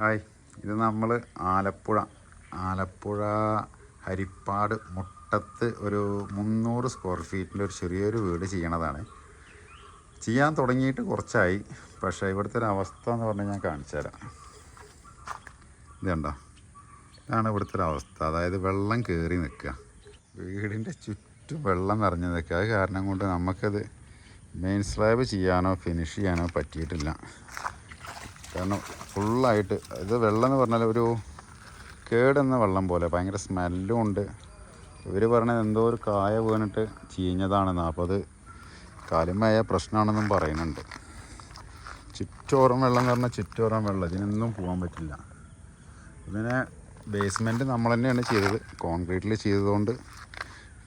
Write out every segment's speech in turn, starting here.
Hi ഇത് നമ്മൾ ആലപ്പുഴ ആലപ്പുഴ ഹരിപ്പാട് മുട്ടത്ത് ഒരു മുന്നൂറ് സ്ക്വയർ ഫീറ്റിന്റെ ഒരു ചെറിയൊരു വീട് ചെയ്യണതാണ്. ചെയ്യാൻ തുടങ്ങിയിട്ട് കുറച്ചായി പക്ഷേ ഇവിടുത്തെ ഒരു അവസ്ഥ എന്ന് പറഞ്ഞാൽ ഞാൻ കാണിച്ചു തരാം. ഇതുണ്ടോ? ഇതാണ് ഇവിടുത്തെ ഒരു അവസ്ഥ. അതായത് വെള്ളം കയറി നിൽക്കുക. വീടിന്റെ ചുറ്റും വെള്ളം നിറഞ്ഞു നിൽക്കുക. അത് കാരണം കൊണ്ട് നമുക്കത് മെയിൻ സ്ലാബ് ചെയ്യാനോ ഫിനിഷ് ചെയ്യാനോ പറ്റിയിട്ടില്ല. കാരണം ഫുള്ളായിട്ട് ഇത് വെള്ളം എന്ന് പറഞ്ഞാൽ ഒരു കേടുന്ന വെള്ളം പോലെ ഭയങ്കര സ്മെല്ലും ഉണ്ട്. ഇവർ പറഞ്ഞത് എന്തോ ഒരു കായ വീണിട്ട് ചീഞ്ഞതാണെന്ന്. അപ്പോൾ അത് കാലുമായ പ്രശ്നമാണെന്നും പറയുന്നുണ്ട്. ചുറ്റോറം വെള്ളം എന്ന് പറഞ്ഞാൽ ചുറ്റോറം വെള്ളം. ഇതിനൊന്നും പോകാൻ പറ്റില്ല. ഇതിനെ ബേസ്മെന്റ് നമ്മൾ തന്നെയാണ് ചെയ്തത്. കോൺക്രീറ്റിൽ ചെയ്തതുകൊണ്ട്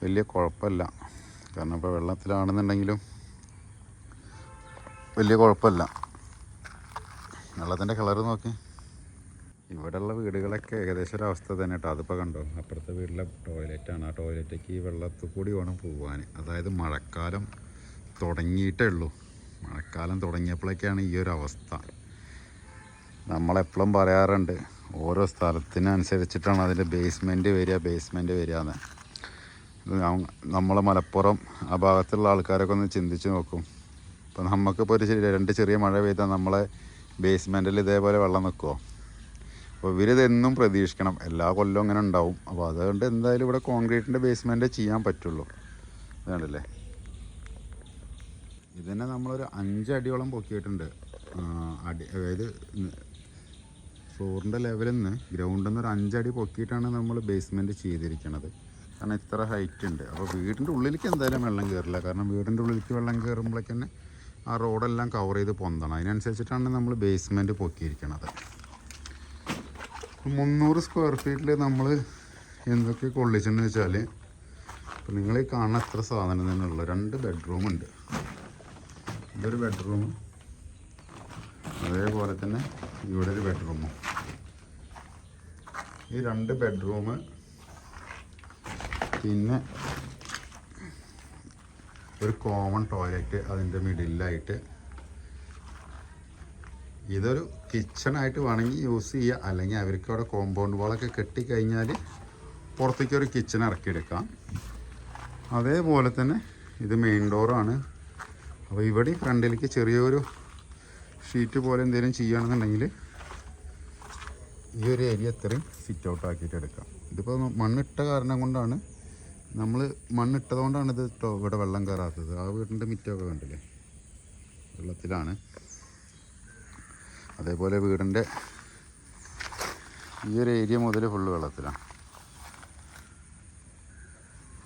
വലിയ കുഴപ്പമില്ല. കാരണം ഇപ്പോൾ വെള്ളത്തിലാണെന്നുണ്ടെങ്കിലും വലിയ കുഴപ്പമില്ല. വെള്ളത്തിന്റെ കളറ് നോക്കി. ഇവിടെയുള്ള വീടുകളൊക്കെ ഏകദേശം ഒരു അവസ്ഥ തന്നെ കേട്ടോ അതിപ്പോൾ കണ്ടോ? അപ്പുറത്തെ വീട്ടിലെ ടോയ്ലറ്റാണ് ആ ടോയ്ലറ്റേക്ക് ഈ വെള്ളത്തിൽ കൂടി വേണം പോകാൻ അതായത് മഴക്കാലം തുടങ്ങിയിട്ടേ ഉള്ളൂ. മഴക്കാലം തുടങ്ങിയപ്പോഴൊക്കെയാണ് ഈ ഒരു അവസ്ഥ. നമ്മളെപ്പോഴും പറയാറുണ്ട് ഓരോ സ്ഥലത്തിനനുസരിച്ചിട്ടാണ് അതിന്റെ ബേസ്മെന്റ് വരിക ബേസ്മെന്റ് വരിക എന്ന്. നമ്മൾ മലപ്പുറം ആ ഭാഗത്തുള്ള ആൾക്കാരൊക്കെ ഒന്ന് ചിന്തിച്ച് നോക്കും. ഇപ്പം നമുക്കിപ്പോൾ ഒരു രണ്ട് ചെറിയ മഴ പെയ്താൽ നമ്മളെ ബേസ്മെന്റിൽ ഇതേപോലെ വെള്ളം നിൽക്കുമോ അപ്പോൾ ഇവരിതെന്നും പ്രതീക്ഷിക്കണം. എല്ലാ കൊല്ലവും ഇങ്ങനെ ഉണ്ടാവും. അപ്പോൾ അതുകൊണ്ട് എന്തായാലും ഇവിടെ കോൺക്രീറ്റിന്റെ ബേസ്മെന്റ് ചെയ്യാൻ പറ്റുള്ളൂ. ഇതാണല്ലേ? ഇതന്നെ നമ്മളൊരു അഞ്ചടിയോളം പൊക്കിയിട്ടുണ്ട്. അടി അതായത് ഫ്ലോറിന്റെ ലെവലിൽ നിന്ന് ഗ്രൗണ്ടിൽ നിന്ന് ഒരു അഞ്ചടി പൊക്കിയിട്ടാണ് നമ്മൾ ബേസ്മെന്റ് ചെയ്തിരിക്കുന്നത് കാരണം ഇത്ര ഹൈറ്റ് ഉണ്ട്. അപ്പോൾ വീടിന്റെ ഉള്ളിലേക്ക് എന്തായാലും വെള്ളം കയറില്ല കാരണം വീടിന്റെ ഉള്ളിലേക്ക് വെള്ളം കയറുമ്പോഴേക്ക് തന്നെ ആ റോഡെല്ലാം കവർ ചെയ്ത് പൊന്തണം. അതിനനുസരിച്ചിട്ടാണ് നമ്മൾ ബേസ്മെന്റ് പൊക്കിയിരിക്കുന്നത് മുന്നൂറ് സ്ക്വയർ ഫീറ്റിൽ നമ്മൾ എന്തൊക്കെ കൊള്ളിച്ചെന്ന് വെച്ചാൽ ഇപ്പം നിങ്ങൾ ഈ കാണുന്ന എത്ര സാധനം തന്നെ ഉള്ളു. രണ്ട് ബെഡ്റൂം ഉണ്ട്. ഇതൊരു ബെഡ്റൂം അതേപോലെ തന്നെ ഇവിടെ ഒരു ബെഡ്റൂമും ഈ രണ്ട് ബെഡ്റൂം പിന്നെ ഒരു കോമൺ ടോയ്ലറ്റ് അതിന്റെ മിഡിലായിട്ട് ഇതൊരു കിച്ചണായിട്ട് വേണമെങ്കിൽ യൂസ് ചെയ്യുക അല്ലെങ്കിൽ അവർക്ക് അവിടെ കോമ്പൗണ്ട് വാളൊക്കെ കെട്ടിക്കഴിഞ്ഞാൽ പുറത്തേക്ക് ഒരു കിച്ചൺ ഇറക്കിയെടുക്കാം. അതേപോലെ തന്നെ ഇത് മെയിൻ ഡോറാണ് അപ്പോൾ ഇവിടെ ഫ്രണ്ടിലേക്ക് ചെറിയൊരു ഷീറ്റ് പോലെ എന്തെങ്കിലും ചെയ്യുകയാണെന്നുണ്ടെങ്കിൽ ഈ ഒരു ഏരിയ ഇത്രയും സിറ്റ് ഔട്ട് ആക്കിയിട്ട് എടുക്കാം. ഇതിപ്പോൾ മണ്ണിട്ട കാരണം കൊണ്ടാണ് നമ്മൾ മണ്ണിട്ടതുകൊണ്ടാണിത് കേട്ടോ ഇത് ട്ടോ- ഇവിടെ വെള്ളം കയറാത്തത്. ആ വീടിന്റെ മിറ്റമൊക്കെ കണ്ടില്ലേ? വെള്ളത്തിലാണ്. അതേപോലെ വീടിന്റെ ഈ ഒരു ഏരിയ മുതൽ ഫുള്ള് വെള്ളത്തിലാണ്.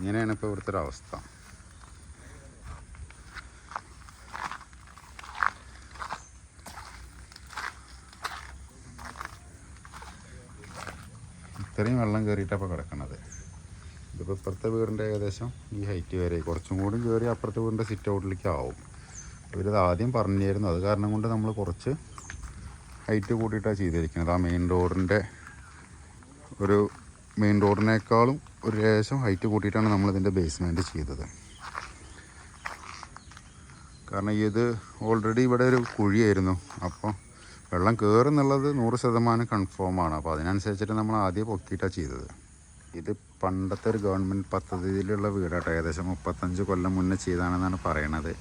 ഇങ്ങനെയാണ് ഇപ്പോൾ ഇവിടുത്തെ ഒരു അവസ്ഥ. ഇത്രയും വെള്ളം കയറിയിട്ടപ്പോൾ കിടക്കണത്. ഇതിപ്പോൾ ഇപ്പുറത്തെ വീടിന്റെ ഏകദേശം ഈ ഹൈറ്റ് വരെ. കുറച്ചും കൂടി കയറി അപ്പുറത്തെ വീടിന്റെ സിറ്റ് ഔട്ടിലേക്ക് ആവും. ഇവരിത് ആദ്യം പറഞ്ഞിരുന്നു. അത് കാരണം കൊണ്ട് നമ്മൾ കുറച്ച് ഹൈറ്റ് കൂട്ടിയിട്ടാണ് ചെയ്തിരിക്കുന്നത്. ആ മെയിൻ റോഡിന്റെ ഒരു മെയിൻ ഡോറിനേക്കാളും ഒരു ലേശം ഹൈറ്റ് കൂട്ടിയിട്ടാണ് നമ്മളിതിന്റെ ബേസ്മെന്റ് ചെയ്തത്. കാരണം ഇത് ഓൾറെഡി ഇവിടെ ഒരു കുഴിയായിരുന്നു. അപ്പോൾ വെള്ളം കയറുന്നുള്ളത് നൂറ് ശതമാനം കൺഫേമാണ് അപ്പോൾ അതിനനുസരിച്ചിട്ട് നമ്മൾ ആദ്യം പൊക്കിയിട്ടാണ് ചെയ്തത്. ഇത് പണ്ടത്തെ ഒരു ഗവൺമെന്റ് പദ്ധതിയിലുള്ള വീടാട്ടോ. ഏകദേശം മുപ്പത്തഞ്ച് കൊല്ലം മുന്നേ ചെയ്താണെന്നാണ് പറയണത്.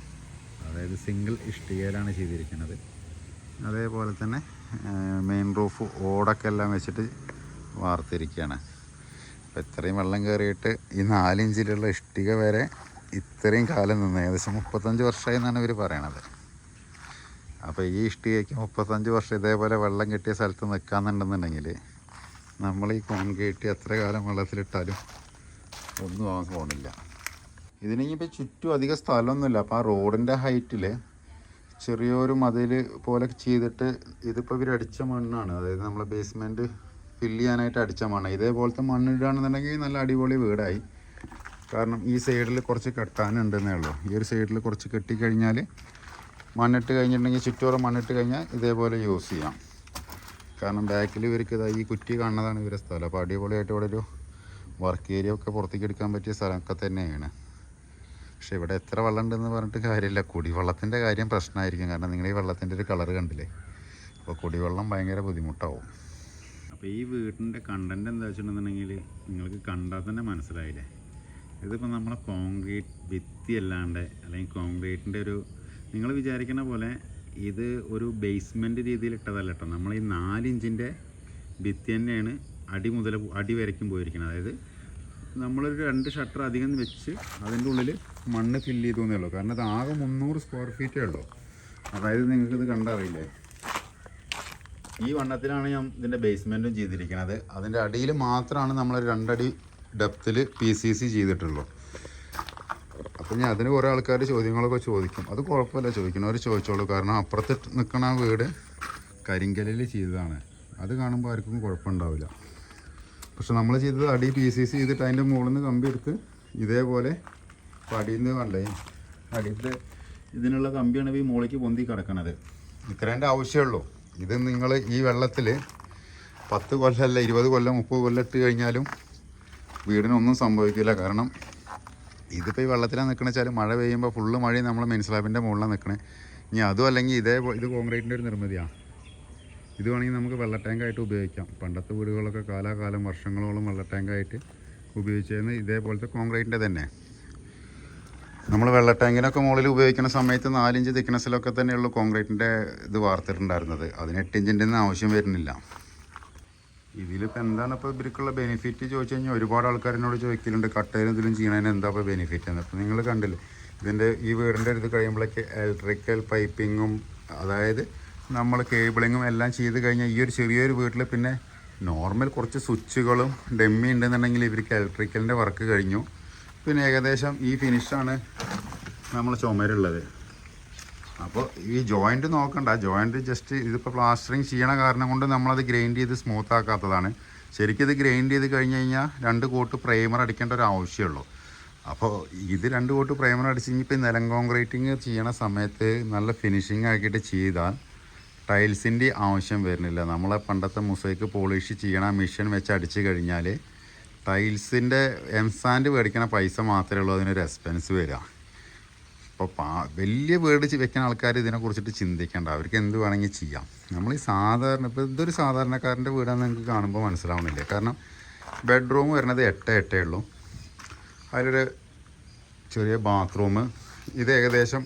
അതായത് സിംഗിൾ ഇഷ്ടികയിലാണ് ചെയ്തിരിക്കുന്നത് അതേപോലെ തന്നെ മെയിൻ റൂഫ് ഓടൊക്കെ എല്ലാം വെച്ചിട്ട് വാർത്തിരിക്കുകയാണ് അപ്പോൾ ഇത്രയും വെള്ളം കയറിയിട്ട് ഈ നാലിഞ്ചിലുള്ള ഇഷ്ടിക വരെ ഇത്രയും കാലം നിന്ന് ഏകദേശം മുപ്പത്തഞ്ച് വർഷമായി എന്നാണ് ഇവർ പറയണത്. അപ്പോൾ ഈ ഇഷ്ടികയ്ക്ക് മുപ്പത്തഞ്ച് വർഷം ഇതേപോലെ വെള്ളം കിട്ടിയ സ്ഥലത്ത് നിൽക്കാന്നുണ്ടെന്നുണ്ടെങ്കിൽ നമ്മൾ ഈ കോൺക്രീറ്റ് എത്ര കാലം വെള്ളത്തിലിട്ടാലും ഒന്നും ആവാൻ പോണില്ല. ഇതിനിപ്പോൾ ചുറ്റും അധികം സ്ഥലമൊന്നുമില്ല. അപ്പോൾ ആ റോഡിന്റെ ഹൈറ്റിൽ ചെറിയൊരു മതിൽ പോലെ ചെയ്തിട്ട് ഇതിപ്പോൾ ഇവർ അടിച്ച മണ്ണാണ്. അതായത് നമ്മളെ ബേസ്മെന്റ് ഫില്ല് ചെയ്യാനായിട്ട് അടിച്ച മണ്ണ്. ഇതേപോലത്തെ മണ്ണിടുകയാണെന്നുണ്ടെങ്കിൽ നല്ല അടിപൊളി വീടായി. കാരണം ഈ സൈഡിൽ കുറച്ച് കെട്ടാനുണ്ടെന്നേ ഉള്ളൂ. ഈ ഒരു സൈഡിൽ കുറച്ച് കെട്ടിക്കഴിഞ്ഞാൽ മണ്ണിട്ട് കഴിഞ്ഞിട്ടുണ്ടെങ്കിൽ ചുറ്റോറം മണ്ണിട്ട് കഴിഞ്ഞാൽ ഇതേപോലെ യൂസ് ചെയ്യാം. കാരണം ബാക്കിൽ ഇവർക്ക് ഈ കുറ്റി കാണുന്നതാണ് ഇവരുടെ സ്ഥലം. അപ്പോൾ അടിപൊളിയായിട്ട് ഇവിടെ ഒരു വർക്ക് ഏരിയ ഒക്കെ പുറത്തേക്ക് എടുക്കാൻ പറ്റിയ സ്ഥലമൊക്കെ തന്നെയാണ്. പക്ഷേ ഇവിടെ എത്ര വെള്ളം ഉണ്ടെന്ന് പറഞ്ഞിട്ട് കാര്യമില്ല. കുടിവെള്ളത്തിന്റെ കാര്യം പ്രശ്നമായിരിക്കും. കാരണം നിങ്ങൾ ഈ വെള്ളത്തിന്റെ ഒരു കളറ് കണ്ടില്ലേ? അപ്പോൾ കുടിവെള്ളം ഭയങ്കര ബുദ്ധിമുട്ടാവും. അപ്പോൾ ഈ വീടിന്റെ കണ്ടന്റ് എന്താ വെച്ചിട്ടുണ്ടെന്നുണ്ടെങ്കിൽ നിങ്ങൾക്ക് കണ്ടാൽ തന്നെ മനസ്സിലായില്ലേ? ഇതിപ്പോൾ നമ്മളെ കോൺക്രീറ്റ് ഭിത്തി അല്ലാണ്ട് അല്ലെങ്കിൽ കോൺക്രീറ്റിന്റെ ഒരു നിങ്ങൾ വിചാരിക്കുന്ന പോലെ ഇത് ഒരു ബേസ്മെന്റ് രീതിയിൽ ഇട്ടതല്ല കേട്ടോ നമ്മൾ ഈ നാലിഞ്ചിന്റെ ഭിത്തി തന്നെയാണ് അടി മുതൽ അടി വരയ്ക്കും പോയിരിക്കുന്നത്. അതായത് നമ്മളൊരു രണ്ട് ഷട്ടർ അധികം വെച്ച് അതിന്റെ ഉള്ളിൽ മണ്ണ് ഫില്ല് ചെയ്തു എന്നേ ഉള്ളൂ. കാരണം ഇത് ആകെ മുന്നൂറ് സ്ക്വയർ ഫീറ്റേ ഉള്ളൂ. അതായത് നിങ്ങൾക്കിത് കണ്ടറിയില്ലേ? ഈ വണ്ണത്തിലാണ് ഞാൻ ഇതിന്റെ ബേസ്മെന്റും ചെയ്തിരിക്കുന്നത്. അതിന്റെ അടിയിൽ മാത്രമാണ് നമ്മൾ രണ്ടടി ഡെപ്തിൽ പി സി സി ചെയ്തിട്ടുള്ളൂ. അപ്പം ഞാൻ അതിന് കുറേ ആൾക്കാർ ചോദ്യങ്ങളൊക്കെ ചോദിക്കും. അത് കുഴപ്പമില്ല ചോദിക്കണവർ ചോദിച്ചോളൂ. കാരണം അപ്പുറത്ത് നിൽക്കണ വീട് കരിങ്കലിൽ ചെയ്തതാണ്. അത് കാണുമ്പോൾ ആർക്കും കുഴപ്പമുണ്ടാവില്ല. പക്ഷെ നമ്മൾ ചെയ്തത് അടി പി സി സി ചെയ്തിട്ട് അതിന്റെ മുകളിൽ നിന്ന് കമ്പി എടുത്ത് ഇതേപോലെ ഇപ്പോൾ അടിയിൽ നിന്ന് കണ്ടേ അടിയിലത്തെ ഇതിനുള്ള കമ്പിയാണ് ഈ മുകളിലേക്ക് പൊന്തി കിടക്കണത്. ഇത്രേന്റെ ആവശ്യമുള്ളൂ ഇത് നിങ്ങൾ ഈ വെള്ളത്തിൽ പത്ത് കൊല്ലമല്ല ഇരുപത് കൊല്ലം മുപ്പത് കൊല്ലം ഇട്ട് കഴിഞ്ഞാലും വീടിനൊന്നും സംഭവിക്കില്ല. കാരണം ഇതിപ്പോൾ ഈ വെള്ളത്തിലാണ് നിൽക്കണ വെച്ചാൽ മഴ പെയ്യുമ്പോൾ ഫുള്ള് മഴയും നമ്മൾ മെൻസ്ലാബിന്റെ മുകളിലാണ് നിൽക്കണേ ഇനി അതും അല്ലെങ്കിൽ ഇതേ ഇത് കോൺക്രീറ്റിന്റെ ഒരു നിർമ്മിതിയാണ് ഇത് വേണമെങ്കിൽ നമുക്ക് വെള്ള ടാങ്കായിട്ട് ഉപയോഗിക്കാം. പണ്ടത്തെ വീടുകളൊക്കെ കാലാകാലം വർഷങ്ങളോളം വെള്ള ടാങ്കായിട്ട് ഉപയോഗിച്ചിരുന്ന ഇതേപോലത്തെ കോൺക്രീറ്റിന്റെ തന്നെ. നമ്മൾ വെള്ള ടാങ്കിനൊക്കെ മുകളിൽ ഉപയോഗിക്കുന്ന സമയത്ത് നാലിഞ്ച് തിക്നെസ്സിലൊക്കെ തന്നെയുള്ളൂ കോൺക്രീറ്റിന്റെ ഇത് വാർത്തിട്ടുണ്ടായിരുന്നത്. അതിന് എട്ടിഞ്ചിന്റെ ഒന്നും ആവശ്യം വരുന്നില്ല. ഇതിലിപ്പോൾ എന്താണ് ഇപ്പോൾ ഇവർക്കുള്ള ബെനിഫിറ്റ് ചോദിച്ചു കഴിഞ്ഞാൽ ഒരുപാട് ആൾക്കാരിനോട് ചോദിക്കലുണ്ട് കട്ടയിലും ഇതിലും ചെയ്യണതിന് എന്താ ഇപ്പോൾ ബെനിഫിറ്റ് എന്ന്. അപ്പോൾ നിങ്ങൾ കണ്ടില്ലേ ഇതിന്റെ ഈ വീടിന്റെ അടുത്ത് കഴിയുമ്പോഴേക്ക് ഇലക്ട്രിക്കൽ പൈപ്പിങ്ങും അതായത് നമ്മൾ കേബിളിങ്ങും എല്ലാം ചെയ്ത് കഴിഞ്ഞാൽ ഈ ഒരു ചെറിയൊരു വീട്ടിൽ പിന്നെ നോർമൽ കുറച്ച് സ്വിച്ചുകളും ഡെമ്മി ഉണ്ടെന്നുണ്ടെങ്കിൽ ഇവർക്ക് ഇലക്ട്രിക്കലിന്റെ വർക്ക് കഴിഞ്ഞു. പിന്നെ ഏകദേശം ഈ ഫിനിഷാണ് നമ്മൾ ചുമരുള്ളത്. അപ്പോൾ ഈ ജോയിന്റ് നോക്കണ്ട. ജോയിന്റ് ജസ്റ്റ് ഇതിപ്പോൾ പ്ലാസ്റ്ററിങ് ചെയ്യണ കാരണം കൊണ്ട് നമ്മളത് ഗ്രൈൻഡ് ചെയ്ത് സ്മൂത്ത് ആക്കാത്തതാണ്. ശരിക്കും ഇത് ഗ്രൈൻഡ് ചെയ്ത് കഴിഞ്ഞ് കഴിഞ്ഞാൽ രണ്ട് കോട്ട് പ്രൈമർ അടിക്കേണ്ട ഒരു ആവശ്യമുള്ളൂ അപ്പോൾ ഇത് രണ്ട് കോട്ട് പ്രൈമർ അടിച്ച് കഴിഞ്ഞപ്പോൾ നിലം കോൺക്രീറ്റിങ് ചെയ്യണ സമയത്ത് നല്ല ഫിനിഷിങ് ആക്കിയിട്ട് ചെയ്താൽ ടൈൽസിന്റെ ആവശ്യം വരുന്നില്ല. നമ്മളെ പണ്ടത്തെ മുസൈക്ക് പോളിഷ് ചെയ്യണ മെഷീൻ വെച്ച് അടിച്ച് കഴിഞ്ഞാൽ ടൈൽസിന്റെ എംസാൻഡ് മേടിക്കണ പൈസ മാത്രമേ ഉള്ളൂ. അതിനൊരു എക്സ്പെൻസ് വരിക. ഇപ്പോൾ പാ വലിയ വേർഡ് വെക്കുന്ന ആൾക്കാർ ഇതിനെക്കുറിച്ചിട്ട് ചിന്തിക്കേണ്ട. അവർക്ക് എന്ത് വേണമെങ്കിൽ ചെയ്യാം. നമ്മൾ ഈ സാധാരണ ഇപ്പോൾ ഇതൊരു സാധാരണക്കാരന്റെ വീടാണെന്ന് നിങ്ങൾക്ക് കാണുമ്പോൾ മനസ്സിലാവണില്ല കാരണം ബെഡ്റൂം വരുന്നത് എട്ട് എട്ടേ ഉള്ളൂ. അതിലൊരു ചെറിയ ബാത്റൂം ഇത് ഏകദേശം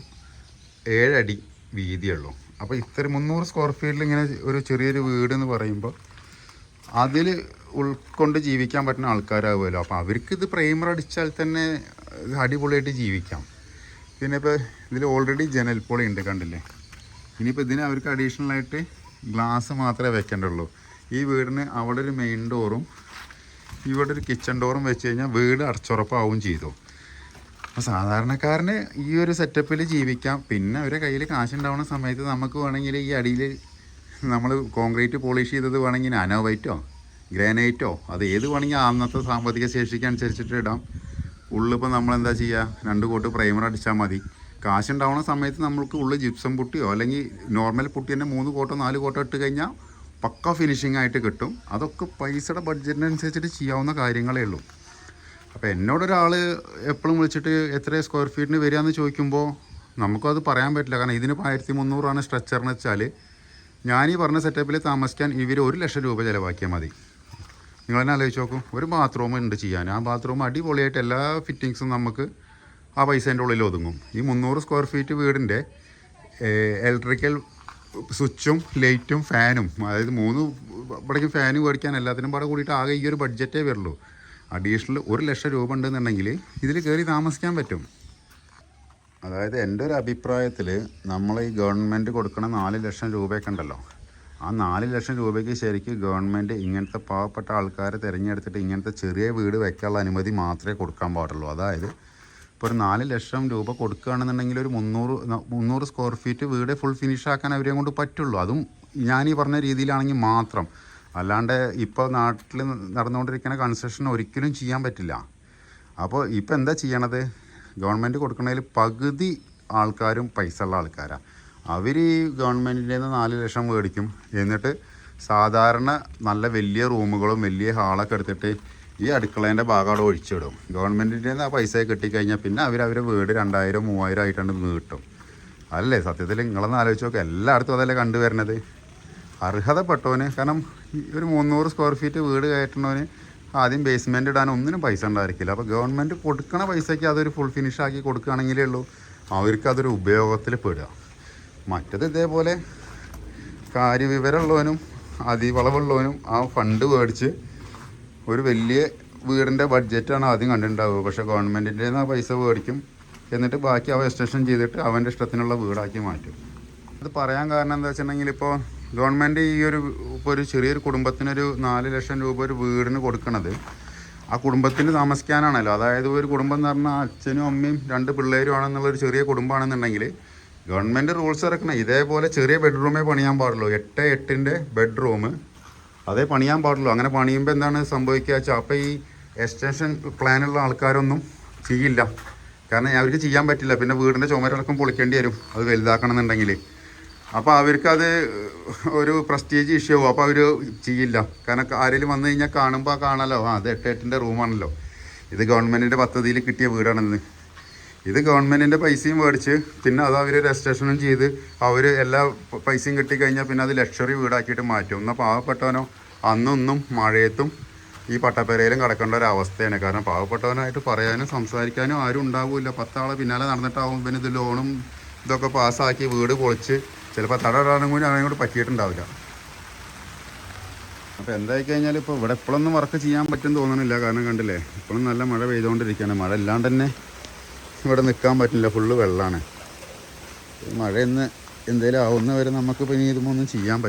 ഏഴടി വീതിയുള്ളൂ അപ്പോൾ ഇത്ര മുന്നൂറ് സ്ക്വയർ ഫീറ്റിൽ ഇങ്ങനെ ഒരു ചെറിയൊരു വീട് എന്ന് പറയുമ്പോൾ അതിൽ ഉൾക്കൊണ്ട് ജീവിക്കാൻ പറ്റുന്ന ആൾക്കാരാവുമല്ലോ. അപ്പോൾ അവർക്ക് ഇത് പ്രൈമർ അടിച്ചാൽ തന്നെ അടിപൊളിയായിട്ട് ജീവിക്കാം. പിന്നെ ഇപ്പോൾ ഇതിൽ ഓൾറെഡി ജനൽപ്പൊളി ഉണ്ട് കണ്ടില്ലേ? ഇനിയിപ്പോൾ ഇതിന് അവർക്ക് അഡീഷണൽ ആയിട്ട് ഗ്ലാസ് മാത്രമേ വെക്കേണ്ടുള്ളൂ ഈ വീടിന് അവിടെ ഒരു മെയിൻ ഡോറും ഇവിടെ ഒരു കിച്ചൺ ഡോറും വെച്ച് കഴിഞ്ഞാൽ വീട് അടച്ചുറപ്പാവും ചെയ്തു. അപ്പോൾ സാധാരണക്കാരന് ഈ ഒരു സെറ്റപ്പിൽ ജീവിക്കാം. പിന്നെ അവരെ കയ്യിൽ കാശുണ്ടാവുന്ന സമയത്ത് നമുക്ക് വേണമെങ്കിൽ ഈ അടിയിൽ നമ്മൾ കോൺക്രീറ്റ് പോളിഷ് ചെയ്തത് വേണമെങ്കിൽ അനോവൈറ്റോ ഗ്രാനൈറ്റോ അത് ഏത് വേണമെങ്കിൽ അന്നത്തെ സാമ്പത്തിക ശേഷിക്ക് അനുസരിച്ചിട്ട് ഇടാം. ഉള്ളിപ്പോൾ നമ്മൾ എന്താ ചെയ്യുക രണ്ട് കോട്ട് പ്രൈമർ അടിച്ചാൽ മതി. കാശുണ്ടാവുന്ന സമയത്ത് നമ്മൾക്ക് ഉള്ളിൽ ജിപ്സം പുട്ടിയോ അല്ലെങ്കിൽ നോർമൽ പുട്ടി തന്നെ മൂന്ന് കോട്ടോ നാല് കോട്ടോ ഇട്ട് കഴിഞ്ഞാൽ പക്ക ഫിനിഷിംഗ് ആയിട്ട് കിട്ടും. അതൊക്കെ പൈസയുടെ ബഡ്ജറ്റിനനുസരിച്ചിട്ട് ചെയ്യാവുന്ന കാര്യങ്ങളേ ഉള്ളൂ. അപ്പോൾ എന്നോടൊരാൾ എപ്പോഴും വിളിച്ചിട്ട് എത്ര സ്ക്വയർ ഫീറ്റിന് വരികയെന്ന് ചോദിക്കുമ്പോൾ നമുക്കത് പറയാൻ പറ്റില്ല. കാരണം ഇതിന് ആയിരത്തി മുന്നൂറാണ് എന്ന് വെച്ചാൽ ഞാൻ ഈ പറഞ്ഞ സെറ്റപ്പിൽ താമസിക്കാൻ ഇവർ ഒരു ലക്ഷം രൂപ ചിലവാക്കിയാൽ മതി. നിങ്ങൾ തന്നെ ആലോചിച്ച് നോക്കും. ഒരു ബാത്റൂം ഉണ്ട് ചെയ്യാൻ. ആ ബാത്റൂം അടിപൊളിയായിട്ട് എല്ലാ ഫിറ്റിങ്സും നമുക്ക് ആ പൈസേന്റെ ഉള്ളിൽ ഒതുങ്ങും. ഈ മുന്നൂറ് സ്ക്വയർ ഫീറ്റ് വീടിന്റെ ഇലക്ട്രിക്കൽ സ്വിച്ചും ലൈറ്റും ഫാനും അതായത് മൂന്ന് ഇവിടേക്ക് ഫാന് മേടിക്കാൻ എല്ലാത്തിനും പാടെ കൂടിയിട്ട് ആകെ ഈ ഒരു ബഡ്ജറ്റേ വരുള്ളൂ. അഡീഷണൽ ഒരു ലക്ഷം രൂപ ഉണ്ടെന്നുണ്ടെങ്കിൽ ഇതിൽ കയറി താമസിക്കാൻ പറ്റും. അതായത് എന്റെ ഒരു അഭിപ്രായത്തിൽ നമ്മൾ ഈ ഗവൺമെന്റ് കൊടുക്കണ നാല് ലക്ഷം രൂപയൊക്കെ ഉണ്ടല്ലോ. ആ നാല് ലക്ഷം രൂപയ്ക്ക് ശരിക്കും ഗവൺമെന്റ് ഇങ്ങനത്തെ പാവപ്പെട്ട ആൾക്കാരെ തിരഞ്ഞെടുത്തിട്ട് ഇങ്ങനത്തെ ചെറിയ വീട് വയ്ക്കാനുള്ള അനുമതി മാത്രമേ കൊടുക്കാൻ പാടുള്ളൂ. അതായത് ഇപ്പോൾ ഒരു നാല് ലക്ഷം രൂപ കൊടുക്കുകയാണെന്നുണ്ടെങ്കിൽ ഒരു മുന്നൂറ് മുന്നൂറ് സ്ക്വയർ ഫീറ്റ് വീട് ഫുൾ ഫിനിഷ് ആക്കാൻ അവരെ കൊണ്ട് പറ്റുള്ളൂ. അതും ഞാൻ ഈ പറഞ്ഞ രീതിയിലാണെങ്കിൽ മാത്രം. അല്ലാണ്ട് ഇപ്പോൾ നാട്ടിൽ നടന്നുകൊണ്ടിരിക്കുന്ന കൺസ്ട്രക്ഷൻ ഒരിക്കലും ചെയ്യാൻ പറ്റില്ല. അപ്പോൾ ഇപ്പോൾ എന്താ ചെയ്യണത്? ഗവൺമെന്റ് കൊടുക്കുന്നതിൽ പകുതി ആൾക്കാരും പൈസ ഉള്ള ആൾക്കാരാണ് അവർ ഈ ഗവൺമെന്റിന്റെ നിന്ന് നാല് ലക്ഷം മേടിക്കും. എന്നിട്ട് സാധാരണ നല്ല വലിയ റൂമുകളും വലിയ ഹാളൊക്കെ എടുത്തിട്ട് ഈ അടുക്കളേന്റെ ഭാഗം ഒഴിച്ചിടും. ഗവൺമെന്റിന്റെ നിന്ന് ആ പൈസ കിട്ടിക്കഴിഞ്ഞാൽ പിന്നെ അവർ അവരെ വീട് രണ്ടായിരം മൂവായിരം ആയിട്ടാണ് നീട്ടും. അല്ലേ? സത്യത്തിൽ നിങ്ങളൊന്ന് ആലോചിച്ച് നോക്കുക എല്ലായിടത്തും അതല്ലേ കണ്ടുവരണത് അർഹതപ്പെട്ടവന് കാരണം ഒരു മുന്നൂറ് സ്ക്വയർ ഫീറ്റ് വീട് കയറ്റുന്നവന് ആദ്യം ബേസ്മെന്റ് ഇടാൻ ഒന്നിനും പൈസ ഉണ്ടായിരിക്കില്ല. അപ്പോൾ ഗവൺമെന്റ് കൊടുക്കണ പൈസയ്ക്ക് അതൊരു ഫുൾ ഫിനിഷ് ആക്കി കൊടുക്കുകയാണെങ്കിലേ ഉള്ളൂ. അവർക്ക് അതൊരു ഉപയോഗത്തിൽ പെടുക. മറ്റത് ഇതേപോലെ കാര്യവിവരമുള്ളവനും അതിവളവുള്ളവനും ആ ഫണ്ട് മേടിച്ച് ഒരു വലിയ വീടിന്റെ ബഡ്ജറ്റാണ് ആദ്യം കണ്ടിട്ടുണ്ടാവുക. പക്ഷേ ഗവൺമെന്റിന്റെ ആ പൈസ മേടിക്കും. എന്നിട്ട് ബാക്കി അവ എക്സ്റ്റൻഷൻ ചെയ്തിട്ട് അവന്റെ ഇഷ്ടത്തിനുള്ള വീടാക്കി മാറ്റും. അത് പറയാൻ കാരണം എന്താ വെച്ചിട്ടുണ്ടെങ്കിൽ ഇപ്പോൾ ഗവൺമെന്റ് ഈ ഒരു ഇപ്പോൾ ഒരു ചെറിയൊരു കുടുംബത്തിനൊരു നാല് ലക്ഷം രൂപ ഒരു വീടിന് കൊടുക്കണത് ആ കുടുംബത്തിന് താമസിക്കാനാണല്ലോ. അതായത് ഒരു കുടുംബം എന്ന് പറഞ്ഞാൽ അച്ഛനും അമ്മയും രണ്ട് പിള്ളേരും ആണെന്നുള്ള ഒരു ചെറിയ കുടുംബമാണെന്നുണ്ടെങ്കിൽ ഗവൺമെന്റ് റൂൾസ് ഇറക്കണം. ഇതേപോലെ ചെറിയ ബെഡ്റൂമേ പണിയാൻ പാടുള്ളൂ. എട്ട് എട്ടിന്റെ ബെഡ്റൂം അതേ പണിയാൻ പാടുള്ളൂ. അങ്ങനെ പണിയുമ്പോൾ എന്താണ് സംഭവിക്കുക വെച്ചാൽ അപ്പോൾ ഈ എക്സ്റ്റൻഷൻ പ്ലാനുള്ള ആൾക്കാരൊന്നും ചെയ്യില്ല. കാരണം അവർക്ക് ചെയ്യാൻ പറ്റില്ല. പിന്നെ വീടിന്റെ ചുമരടക്കം പൊളിക്കേണ്ടി വരും. അത് വലുതാക്കണം എന്നുണ്ടെങ്കിൽ അപ്പോൾ അവർക്കത് ഒരു പ്രസ്റ്റീജ് ഇഷ്യൂ ആവും. അപ്പോൾ അവർ ചെയ്യില്ല. കാരണം ആരെങ്കിലും വന്നു കഴിഞ്ഞാൽ കാണുമ്പോൾ കാണാലോ. ആ അത് എട്ട് എട്ടിന്റെ റൂമാണല്ലോ. ഇത് ഗവൺമെന്റിന്റെ പദ്ധതിയിൽ കിട്ടിയ വീടാണെന്ന്. ഇത് ഗവൺമെന്റിന്റെ പൈസയും മേടിച്ച് പിന്നെ അത് അവർ രജിസ്ട്രേഷനും ചെയ്ത് അവർ എല്ലാ പൈസയും കിട്ടിക്കഴിഞ്ഞാൽ പിന്നെ അത് ലക്ഷറി വീടാക്കിയിട്ട് മാറ്റും. എന്നാൽ പാവപ്പെട്ടവനോ അന്നൊന്നും മഴയത്തും ഈ പട്ടപ്പേരയിലും കിടക്കേണ്ട ഒരു അവസ്ഥയാണ്. കാരണം പാവപ്പെട്ടവനായിട്ട് പറയാനും സംസാരിക്കാനും ആരും ഉണ്ടാവില്ല. പത്താളെ പിന്നാലെ നടന്നിട്ടാവും പിന്നെ ഇത് ലോണും ഇതൊക്കെ പാസ്സാക്കി വീട് പൊളിച്ച് ചിലപ്പോൾ തടയിടാനും കൂടി അവനെ കൂടി പറ്റിയിട്ടുണ്ടാവില്ല. അപ്പോൾ എന്തായി കഴിഞ്ഞാൽ ഇപ്പോൾ ഇവിടെ ഇപ്പോഴൊന്നും വർക്ക് ചെയ്യാൻ പറ്റും തോന്നണില്ല. കാരണം കണ്ടില്ലേ ഇപ്പോഴും നല്ല മഴ പെയ്തുകൊണ്ടിരിക്കുകയാണ്. മഴ ഇല്ലാണ്ട് തന്നെ ഇവിടെ നിൽക്കാൻ പറ്റില്ല. ഫുള്ള് വെള്ളമാണ് മഴ ഇന്ന് എന്തേലും ആവുന്നവരെ നമുക്ക് ഇനി ഇതൊന്നും ചെയ്യാൻ പറ്റില്ല.